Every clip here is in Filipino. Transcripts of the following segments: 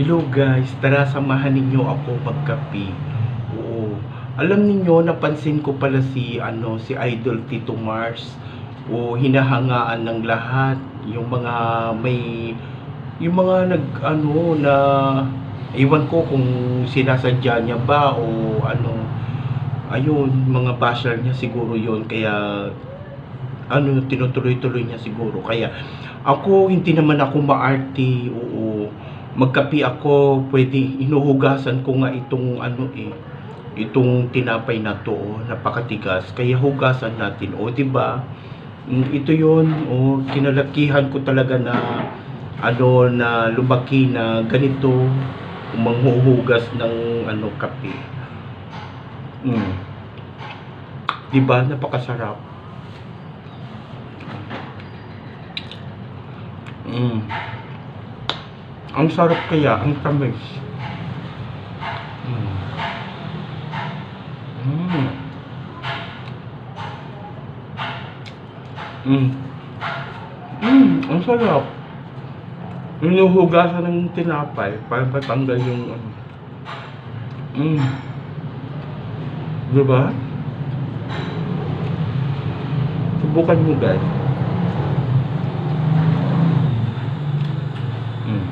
Hello guys, tara samahan ninyo ako magkape. Oo. Alam ninyo, napansin ko pala si ano si Idol Tito Mars. O hinahangaan ng lahat. Yung mga may yung mga nag ano na iwan ko kung sinasadya niya ba o ano. Ayun mga basher niya siguro yon kaya ano tinutuloy-tuloy niya siguro. Kaya ako hindi naman ako maarte oo magkapi ako, pwede inuhugasan ko nga itong ano eh, itong tinapay na to, oh, napakatigas. Kaya hugasan natin, o oh, 'di ba? Mm, Ito 'yon, oh, kinalakihan ko talaga na ano na lumaki na ganito manghuhugas ng ano kape. Mm. 'Di ba? Napakasarap. Mm. Ang sarap kaya, ang tamis. Mm. Mm. Mm. Mm, ang sarap. Inuhugasan ng tinapay para patanggal yung ano. Mm. Diba? Subukan mo guys. Mm.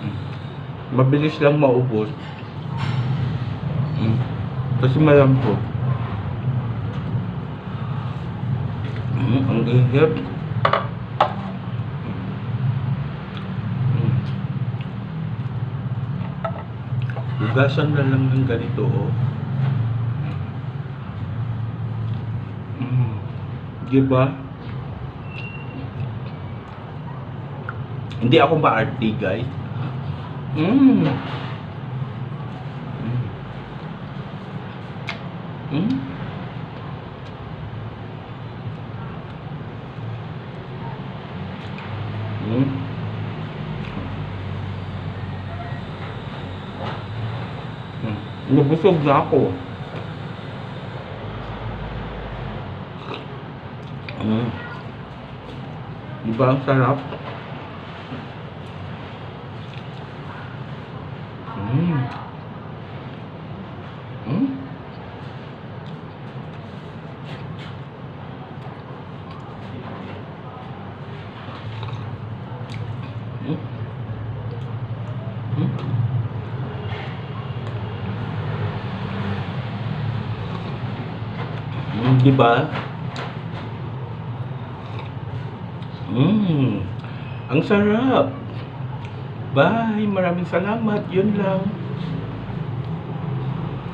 Mm. Mabilis lang maubos. Mm. Kasi malambot. Mm, ang init. Mm. Hugasan na lang ng ganito, oh. Mm. Diba? Hindi ako ma-RT, guys. Mm. Mm. Mm. Mm. Mm. Nabusog na ako. Mm. Diba ang sarap? Mm. Mm. Mm. Mm. Mm, di ba? Mm. Ang sarap. Bye. Maraming salamat. Yun lang.